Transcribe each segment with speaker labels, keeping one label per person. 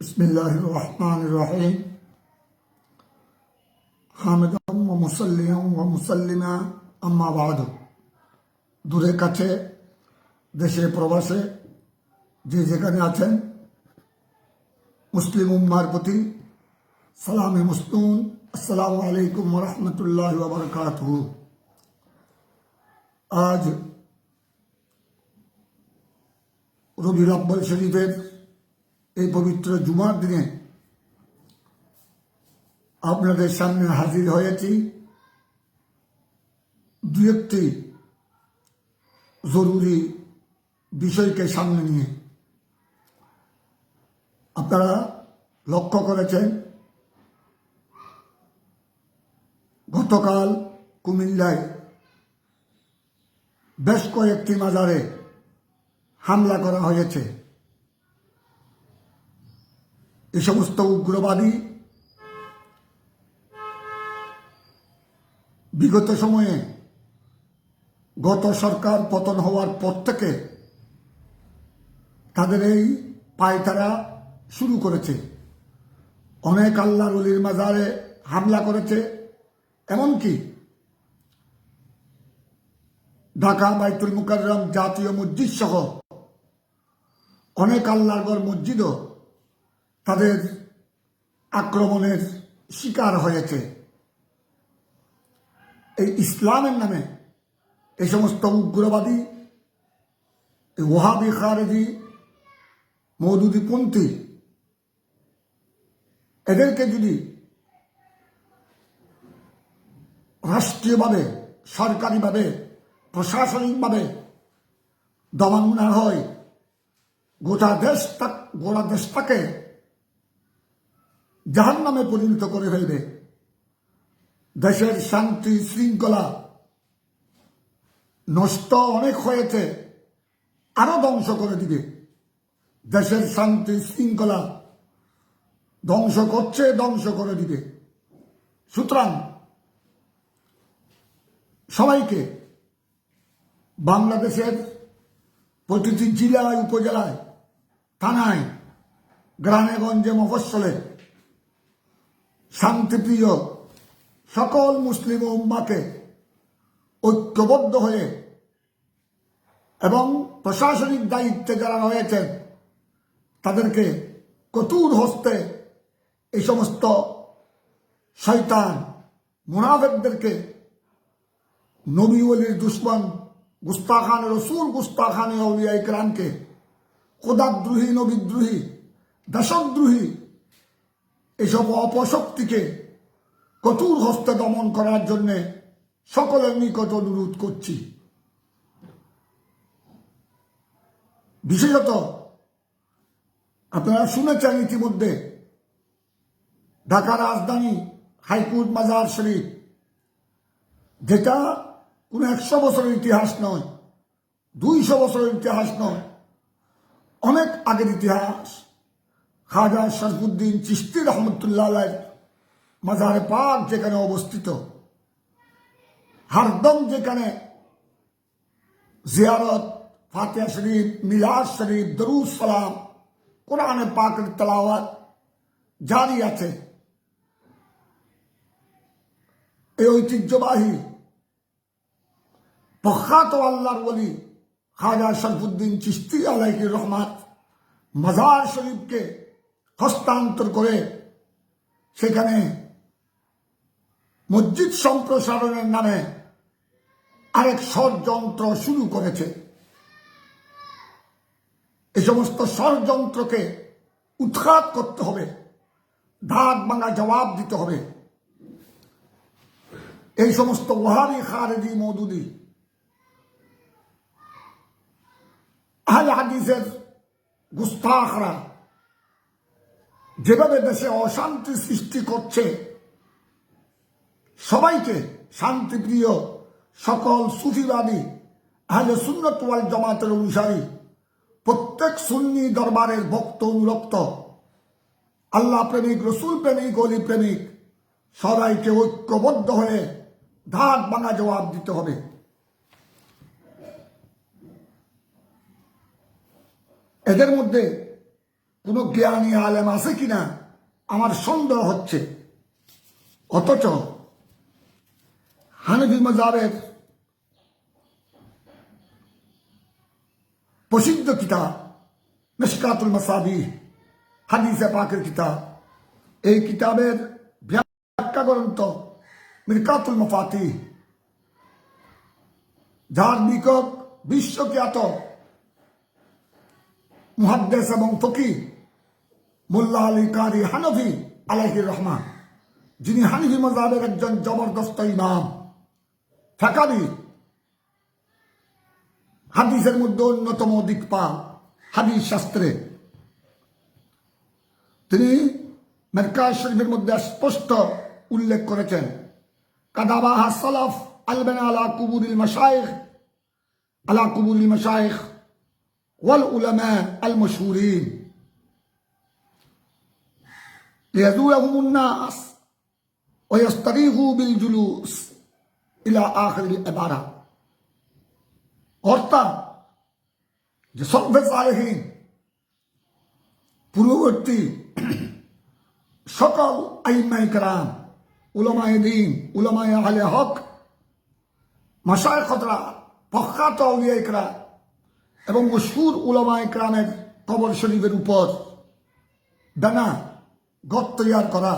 Speaker 1: বিসমিল্লাহ রহমান রহিম হামেদাম ও মুসল্লিম ও মুসল্লিমা আম্মাবাদ দূরে কাছে দেশে প্রবাসে যে যেখানে আছেন, মুসলিম উম্মার প্রতি সালামে মুস্তুন আসসালামু আলাইকুম রহমতুল্লাহ বারকাত আজ রবি রব্বল শরীফের এই পবিত্র জুমার দিনে আপনাদের সামনে হাজির হয়েছি দু একটি জরুরি বিষয়কে সামনে নিয়ে। আপনারা লক্ষ্য করেছেন, গতকাল কুমিল্লায় বেশ কয়েকটি মাজারে হামলা করা হয়েছে। এ সমস্ত উগ্রবাদী বিগত সময়ে গত সরকার পতন হওয়ার পর থেকে তাদের এই পায়তারা শুরু করেছে। অনেক আল্লাহর অলির মাজারে হামলা করেছে। এমনকি ঢাকা বাইতুল মুকাররম জাতীয় মসজিদ সহ অনেক আল্লাহর মসজিদও তাদের আক্রমণের শিকার হয়েছে। এই ইসলামের নামে এই সমস্ত উগ্রবাদী ওহাবি খারেজি মৌদুদিপন্থী এদেরকে যদি রাষ্ট্রীয়ভাবে, সরকারিভাবে, প্রশাসনিকভাবে দমানো হয়, গোটা দেশটা গোটা দেশটাকে জাহান নামে পরিণত করে ফেলবে। দেশের শান্তি শৃঙ্খলা নষ্ট অনেক হয়েছে, আরও ধ্বংস করে দিবে। দেশের শান্তি শৃঙ্খলা ধ্বংস করছে, ধ্বংস করে দিবে। সুতরাং সবাইকে বাংলাদেশের প্রতিটি জেলায়, উপজেলায়, থানায় গ্রামে গঞ্জে মফস্বলে শান্তিপ্রিয় সকল মুসলিম উম্মাকে ঐক্যবদ্ধ হয়ে এবং প্রশাসনিক দায়িত্বে যারা রয়েছেন, তাদেরকে কঠোর হস্তে এই সমস্ত শৈতান মুনাফেকদেরকে নবী অলির দুশ্মন গুস্তাখান, রসুল গুস্তাখান অলিয়া ইকরামকে খোদাদ্রোহী, নবীদ্রোহী দেশদ্রোহী এসব অপশক্তিকে কঠোর হস্তে দমন করার জন্য সকলের নিকট অনুরোধ করছি। বিশেষত আপনারা শুনেছেন ইতিমধ্যে ঢাকা রাজধানী হাইকোর্ট মাজার শরীফ, যেটা কোনো একশো বছরের ইতিহাস নয়, দুইশো বছরের ইতিহাস নয়, অনেক আগের ইতিহাস। খাজা শরফুদ্দিন চিস্তি রহমতুল্লাহ মাজারে পাক যেখানে অবস্থিত, হারদম যেখানে জিয়ারত, ফাতেহা শরীফ, মিলাদ শরীফ, দরুদ সালাম, কোরআনে পাকের তেলাওয়াত জারি আছে। এই ঐতিহ্যবাহী প্রখ্যাত আল্লাহর বলি খাজা শরফুদ্দিন চিস্তি আলাইকি রহমাত মাজার শরীফকে হস্তান্তর করে সেখানে মসজিদ সম্প্রসারণের নামে আরেক ষড়যন্ত্র শুরু করেছে। এই সমস্ত ষড়যন্ত্রকে উৎখাত করতে হবে, ধাক ভাঙা জবাব দিতে হবে। এই সমস্ত ওহারি খারেদি মৌদুদি আহলে হাদিসের গুস্তাখরা যেভাবে দেশে অশান্তি সৃষ্টি করছে, সবাইকে শান্তিপ্রিয় সকল সুফিবাদী, আহলে ওয়াল জামাতের অনুসারী, প্রত্যেক সুন্নি দরবারের ভক্ত অনুরক্ত, আল্লাহ প্রেমিক, রসুল প্রেমিক, অলি প্রেমিক, সবাইকে ঐক্যবদ্ধ হয়ে ধাক ভাঙা জবাব দিতে হবে। এদের মধ্যে কোনো জ্ঞানী আলেম আছে কিনা? আমার সন্দেহ হচ্ছে। অথচ হানফি মজাবের প্রসিদ্ধ কিতাব মিশকাতুল মাসাবি হাদিসে পাকের কিতাব, এই কিতাবের ব্যাখ্যা গ্রন্থ মিরকাতুল মফাতি যার নিকট বিশ্বখ্যাত মুহাদ্দেস এবং ফকি মোল্লা আলী কারি হানফি আলাহির রহমান। যিনি হানিফি মজাবের একজন জবরদস্ত ইমাম। ফাকারি হাদিসের মধ্যে অন্যতম দিকপাল হাদিস শাস্ত্রে। তিনি মেরকাজ শরীফের মধ্যে স্পষ্ট উল্লেখ করেছেন, কাদাবাহ সালাফ আলবেন আলা কুবুরিল মশাইখ, আলা কুবুরিল মশাইখ ওয়াল উলামা আল মশহুরিন। নাস ওয়াস্তারিহু বিল জুলুস ইলা আখির ইবারা অর্থাৎ যে সলফে সালেহীন পূর্ববর্তী সকল আইমাই কারাম, উলামায় দিন, উলামায় আহলে হক মাসায় খতরা প্রখ্যাত উলিয়া এবং মশহুর উলামায় ক্রামের কবর শরীফের উপর দানা ঘর তৈয়ার করা,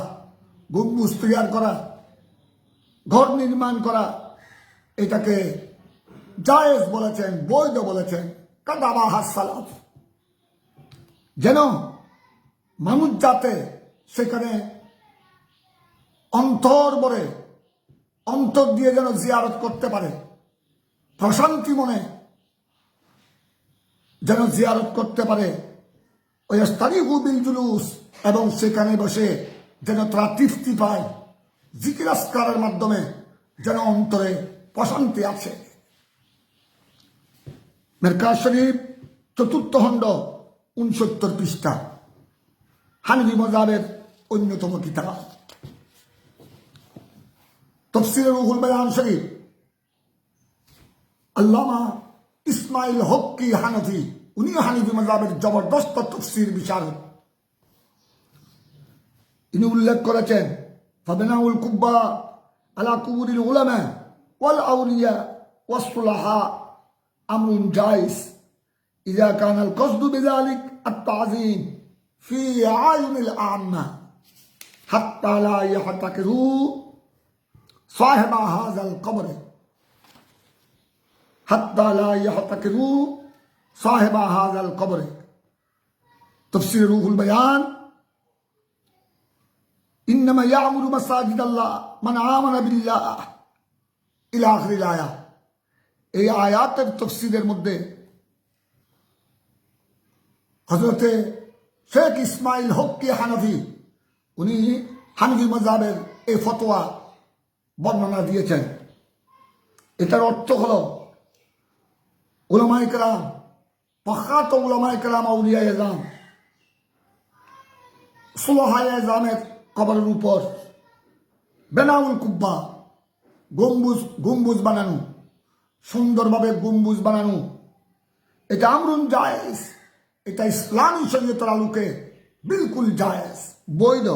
Speaker 1: গম্বুজ তৈয়ার করা, ঘর নির্মাণ করা, এটাকে জায়েজ বলেছেন, বৈধ বলেছেন, কাদাবা হাসালাফ যেন মানুষ যাতে সেখানে অন্তর বলে অন্তর দিয়ে যেন জিয়ারত করতে পারে, প্রশান্তি মনে যেন জিয়ারত করতে পারে ওই স্থানীয় বিল জুলুস এবং সেখানে বসে যেন তারা তৃপ্তি পায়, জিকিরাস্কারের মাধ্যমে যেন অন্তরে প্রশান্তি আছে। মেরকাজ শরীফ চতুর্থ খণ্ড, উনসত্তর পৃষ্ঠা। হানবি মজাবের অন্যতম কিতাব। তফসিলের রুহুল বয়ান শরীফ, আল্লামা ইসমাইল হক্কি হানফি উনি হানিফি মজাবের জবরদস্ত তফসির বিশারদ তিনি উল্লেখ করেছেন ফাবেনাউল কুব্বা আলা কুবুরিল উলামা ওয়াল আউলিয়া ওয়াসুলাহা আমরুন জাইস ইজা কানাল কসদু বিযালিক التعظيم في عين الأعمى حتى لا يحتكروا صاحب هذا القبر حتى لا يحتكروا সাহেবা হাজাল কবরে তফসির রুহুল বয়ান ইন্নামা ইয়ামুর মাসাজিদ আল্লাহ মানে আমানা বিল্লাহ ইলা আখরিল আয়া এই আয়াতের তফসিলের মধ্যে হজরতে শেখ ইসমাইল হককে হানাফি, উনি হানফি মজাবের এই ফতোয়া বর্ণনা দিয়েছেন। এটার অর্থ হল ওলামাইকরাম প্রখ্যাত উলামাই কালাম আউলিয়া এজাম সুলহায় এজামের কবরের উপর বেনাউল কুব্বা গম্বুজ গম্বুজ বানানো সুন্দরভাবে গম্বুজ বানানো এটা আমরুন জায়েজ। এটা ইসলামী শরীয়তের আলোকে বিলকুল জায়েজ, বৈধ।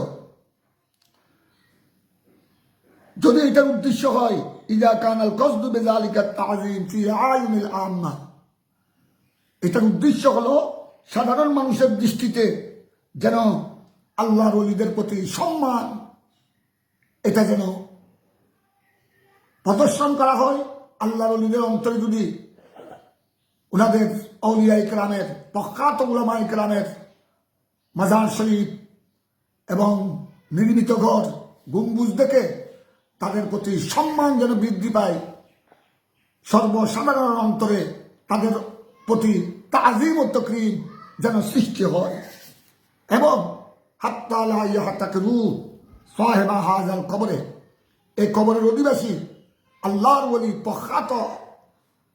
Speaker 1: যদি এটার উদ্দেশ্য হয় ইজা কানাল কসদু বেজালিকা তাজিম ফি আইনিল আম্মা। এটার উদ্দেশ্য হলো সাধারণ মানুষের দৃষ্টিতে যেন আল্লাহর অলিদের প্রতি সম্মান, এটা যেন প্রদর্শন করা হয়। আল্লাহর অলিদের অন্তরে যদি ওনাদের অলিয়া ইকরামের প্রখ্যাত উলামা ইকরামের মাজার শরীফ এবং নির্মিত ঘর, গম্বুজ দেখে তাদের প্রতি সম্মান যেন বৃদ্ধি পায় সর্বসাধারণ অন্তরে তাদের প্রতি তাজিম ও তকরিম যেন সৃষ্টি হয়। এবং হাত্তালা হাত্তাকে রু সাহেবা হাজাল কবরে। এই কবরের অধিবাসী আল্লাহর বলি প্রখ্যাত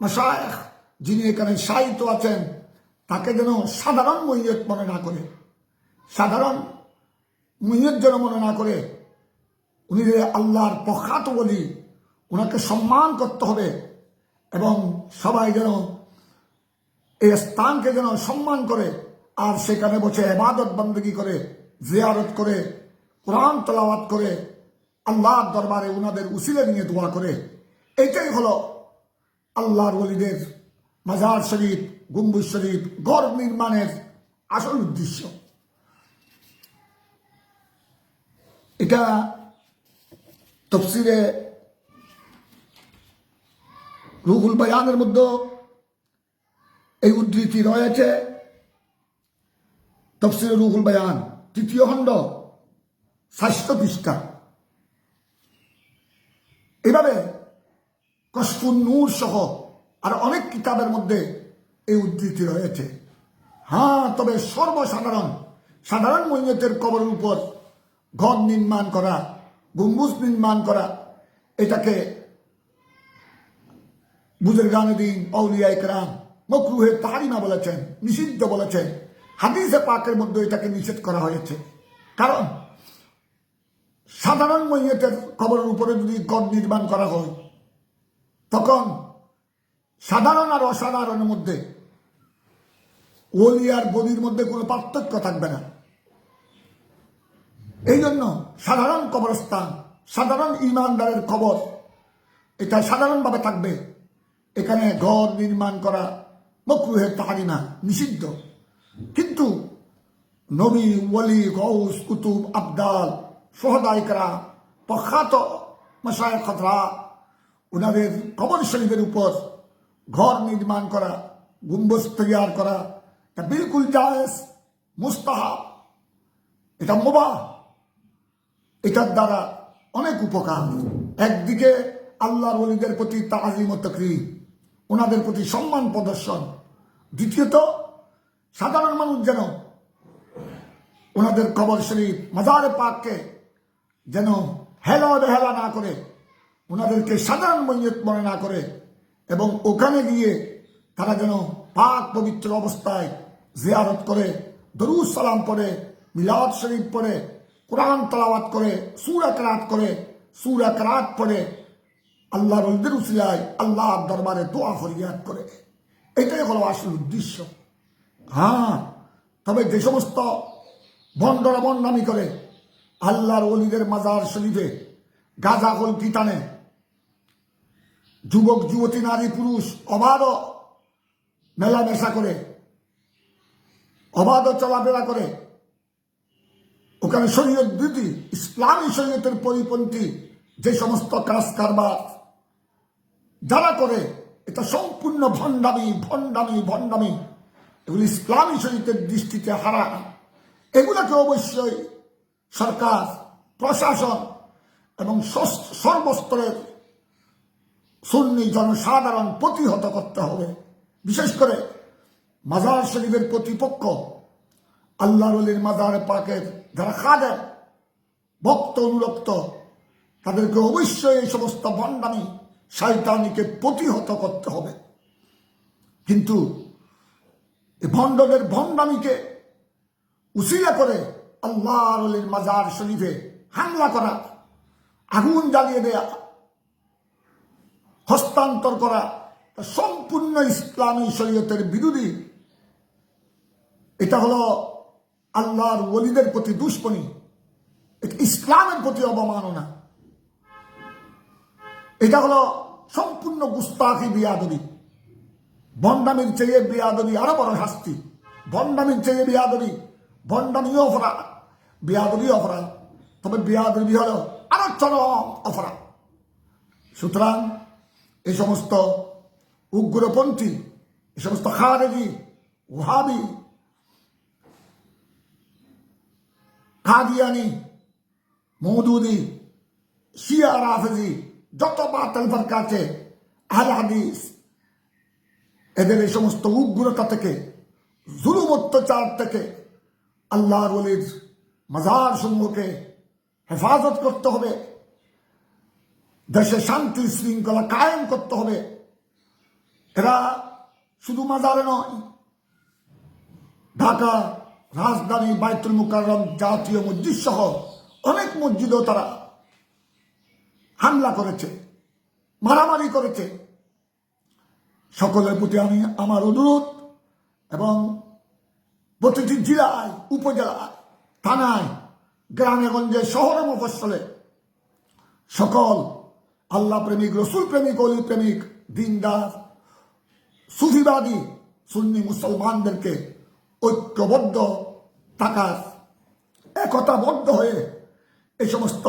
Speaker 1: মশায়েখ, যিনি এখানে সাহিত্য আছেন, তাকে যেন সাধারণ মৈয়ত মনে না করে। সাধারণ মৈয়ত যেন মনে না করে, উনি যে আল্লাহর প্রখ্যাত বলি ওনাকে সম্মান করতে হবে। এবং সবাই যেন এই স্থানকে যেন সম্মান করে, আর সেখানে বসে এবাদত বন্দী করে, জিয়ারত করে, কোরআন তলাওয়াত করে, আল্লাহর দরবারে ওনাদের উসিলে নিয়ে দোয়া করে। এটাই হলো আল্লাহর ওলিদের মাজার শরীফ, গম্বুজ শরীফ গড় নির্মাণের আসল উদ্দেশ্য। এটা তফসিরে রুহুল বয়ানের মধ্যে এই উদ্ধৃতি রয়েছে তফসিরে রুহুল বায়ান, তৃতীয় খণ্ড স্বাস্থ্য পৃষ্ঠা। এভাবে কসফুন নূর সহ আর অনেক কিতাবের মধ্যে এই উদ্ধৃতি রয়েছে। হ্যাঁ তবে সর্বসাধারণ, সাধারণ মৈয়তের কবরের উপর ঘর নির্মাণ করা, গম্বুজ নির্মাণ করা, এটাকে বুজুর দিন অউলিয়া ইকরাম মকরুহে তাহারিমা বলেছেন, নিষিদ্ধ বলেছেন। হাদিসে পাকের মধ্যে এটাকে নিষেধ করা হয়েছে। কারণ, সাধারণ মৈয়তের কবরের উপরে যদি গদ নির্মাণ করা হয়, তখন সাধারণ আর অসাধারণের মধ্যে, ওলি আর বলির মধ্যে কোনো পার্থক্য থাকবে না। এই জন্য সাধারণ কবরস্থান, সাধারণ ইমানদারের খবর এটা সাধারণভাবে থাকবে। এখানে ঘর নির্মাণ করা মকরুহের তাহারিমা নিষিদ্ধ। কিন্তু নবী ওলি গৌস কুতুব, আবদাল সোহদায়করা প্রখ্যাত মশায় খতরা ওনাদের কবর শরীফের উপর ঘর নির্মাণ করা, গুম্বজ তৈয়ার করা, এটা বিলকুল জায়েজ, মুস্তাহাব। এটা মোবা এটার দ্বারা অনেক উপকার। একদিকে আল্লাহর ওলিদের প্রতি তাজিম ও তকরিম। ওনাদের প্রতি সম্মান প্রদর্শন। দ্বিতীয়ত, সাধারণ মানুষ যেন ওনাদের কবর শরীফ মাজারে পাককে যেন হেলা বেহেলা না করে, ওনাদেরকে সাধারণ মৈয়ত মনে না করে এবং ওখানে গিয়ে তারা যেন পাক পবিত্র অবস্থায় জিয়ারত করে, দরুদ সালাম পড়ে, মিলাদ শরীফ পড়ে, কোরআন তালাওয়াত করে, সুরা করাত করে, সুরা করাত পড়ে আল্লাহ রলদের উসিলায় আল্লাহ দরবারে দোয়া ফরিয়াদ করে। এটাই হলো আসল উদ্দেশ্য। হ্যাঁ তবে যে সমস্ত বন্ডরা বন্ডামি করে, আল্লাহর অলিদের মাজার শরীফে গাজা কলকি টানে। যুবক, যুবতী, নারী, পুরুষ, অবাধ মেলামেশা করে, অবাধ চলাফেরা করে। ওখানে শরীয়ত বিধি ইসলামী শরীয়তের পরিপন্থী যে সমস্ত কাজ কারবার যারা করে, এটা সম্পূর্ণ ভণ্ডামি ভণ্ডামি ভণ্ডামি। এগুলি ইসলামী শরীয়তের দৃষ্টিতে হারা এগুলোকে অবশ্যই সরকার, প্রশাসন এবং সর্বস্তরের সুন্নি জনসাধারণ প্রতিহত করতে হবে। বিশেষ করে মাজার শরীফের প্রতিপক্ষ আল্লাহ রলির মাজার পাকের যারা খাদেন ভক্ত অনুরক্ত, তাদেরকে অবশ্যই এই সমস্ত ভণ্ডামি শয়তানিকে প্রতিহত করতে হবে। কিন্তু ভণ্ডদের ভণ্ডামিকে উসিলা করে আল্লাহ রলির মাজার শরীফে হামলা করা, আগুন জ্বালিয়ে দেয়া, হস্তান্তর করা সম্পূর্ণ ইসলামী শরীয়তের বিরোধী। এটা হলো আল্লাহর ওলিদের প্রতি এটা ইসলামের প্রতি অবমাননা। এটা হলো সম্পূর্ণ গুস্তাখি বিয়াদবি। বন্ডামির চেয়ে বিয়াদবি আরও বড় শাস্তি। বন্ডামির চেয়ে বিয়াদবি বন্ডামিও অপরাধ বিয়াদবি অপরাধ। তবে বিয়াদবি হলো আরও চরম অপরাধ। সুতরাং এই সমস্ত উগ্রপন্থী এই সমস্ত খারেজি, ওহাবি, কাদিয়ানি, মৌদুদি, শিয়া, রাফেজি যত বাতিল ফরকা আছে, আহলে হাদিস, এদের এই সমস্ত উগ্রতা থেকে, জুলুম অত্যাচার থেকে আল্লাহর ওলির মাজার সমূহকে হেফাজত করতে হবে। দেশে শান্তি শৃঙ্খলা কায়েম করতে হবে। এরা শুধু মাজারে নয়, ঢাকা, রাজধানী, বাইতুল মুকাররম জাতীয় মসজিদ সহ অনেক মসজিদও তারা হামলা করেছে, মারামারি করেছে। সকলের প্রতি আমি আমার অনুরোধ এবং প্রতিটি জেলায়, উপজেলায়, থানায় গ্রামে গঞ্জে শহরে মফসলে সকল আল্লাহ প্রেমিক, রসুল প্রেমিক, অলি প্রেমিক, দিনদার, সুফিবাদী, সুন্নি মুসলমানদেরকে ঐক্যবদ্ধ থাকার একতাবদ্ধ হয়ে এই সমস্ত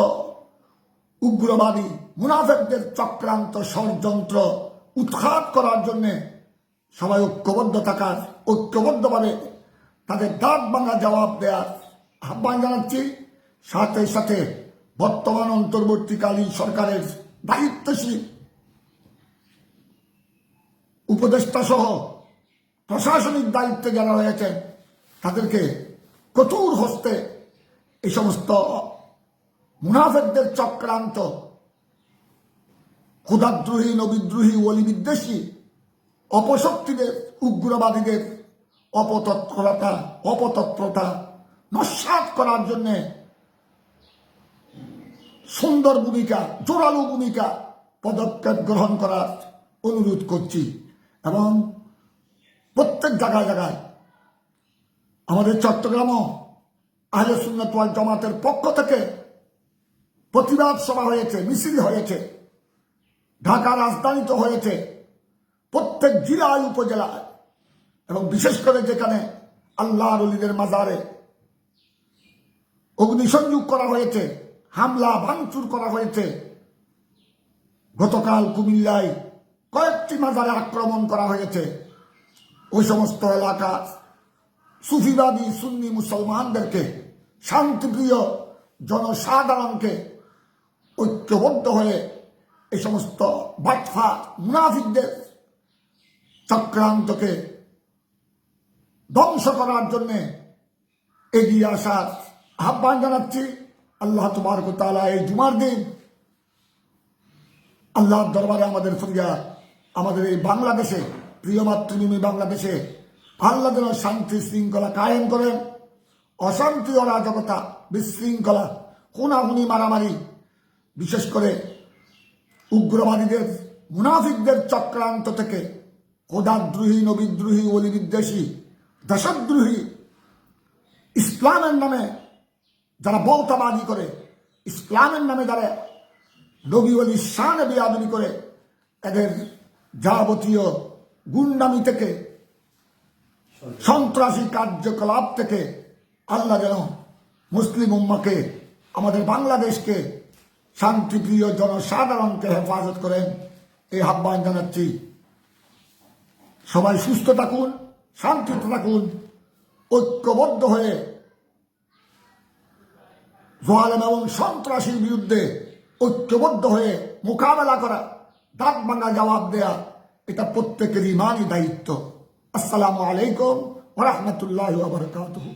Speaker 1: উগ্রবাদী মুনাফেকদের চক্রান্ত ষড়যন্ত্র উৎখাত করার জন্যে সবাই ঐক্যবদ্ধ থাকার, ঐক্যবদ্ধভাবে তাদের দাঁত ভাঙা জবাব দেওয়ার আহ্বান জানাচ্ছি। সাথে সাথে বর্তমান অন্তর্বর্তীকালীন সরকারের দায়িত্বশীল উপদেষ্টা সহ প্রশাসনিক দায়িত্বে যারা রয়েছেন, তাদেরকে কঠোর হস্তে এই সমস্ত মুনাফেকদের চক্রান্ত। ক্ষুদাদ্রোহী নবিদ্রোহী ওলি বিদ্বেষী অপশক্তিদের উগ্রবাদীদের অপতৎপরতা অপতৎপরতা নস্বাত করার জন্যে সুন্দর ভূমিকা, জোরালো ভূমিকা পদক্ষেপ গ্রহণ করার অনুরোধ করছি। এবং প্রত্যেক জায়গায় জায়গায় আমাদের চট্টগ্রামও আহলে সুন্নত জামাতের পক্ষ থেকে প্রতিবাদ সভা হয়েছে, মিছিল হয়েছে, ঢাকা রাজধানীতে হয়েছে, প্রত্যেক জেলায়, উপজেলায়, এবং বিশেষ করে যেখানে আল্লাহ রলিদের মাজারে অগ্নিসংযোগ করা হয়েছে, হামলা, ভাঙচুর করা হয়েছে, গতকাল কুমিল্লায় কয়েকটি মাজারে আক্রমণ করা হয়েছে। ওই সমস্ত এলাকা সুফিবাদী সুন্নি মুসলমানদেরকে, শান্তিপ্রিয় জনসাধারণকে ঐক্যবদ্ধ হয়ে এই সমস্ত বাটফা মুনাফিকদের চক্রান্তকে ধ্বংস করার জন্য এগিয়ে আসার আহ্বান জানাচ্ছি। আল্লাহ তোমার তালা এই জুমার দিন আল্লাহর দরবারে আমাদের ফরিয়াদ আমাদের এই বাংলাদেশে, প্রিয় মাতৃভূমি বাংলাদেশে আল্লাহ যেন শান্তি শৃঙ্খলা কায়েম করেন। অশান্তি অরাজকতা বিশৃঙ্খলা, খুনাখুনি, মারামারি বিশেষ করে উগ্রবাদীদের, মুনাফিকদের চক্রান্ত থেকে খোদাদ্রোহী, নবিদ্রোহী অলি বিদ্বেষী, দেশদ্রোহী, ইসলামের নামে যারা বৌতাবাদী করে, ইসলামের নামে যারা নবী অলি শান বিয়াদবি করে, এদের যাবতীয় গুন্ডামি থেকে, সন্ত্রাসী কার্যকলাপ থেকে আল্লাহ যেন মুসলিম উম্মাকে, আমাদের বাংলাদেশকে শান্তিপ্রিয় জনসাধারণকে হেফাজত করেন এই আহ্বান জানাচ্ছি। সবাই সুস্থ থাকুন, শান্তিতে থাকুন, ঐক্যবদ্ধ হয়ে জোয়ালেম এবং সন্ত্রাসীর বিরুদ্ধে ঐক্যবদ্ধ হয়ে মোকাবেলা করা, দাঁত ভাঙা জবাব দেয়া, এটা প্রত্যেকেরই ইমানই দায়িত্ব। আসসালামু আলাইকুম ওরহমতুল্লাহ বারকাতুহ।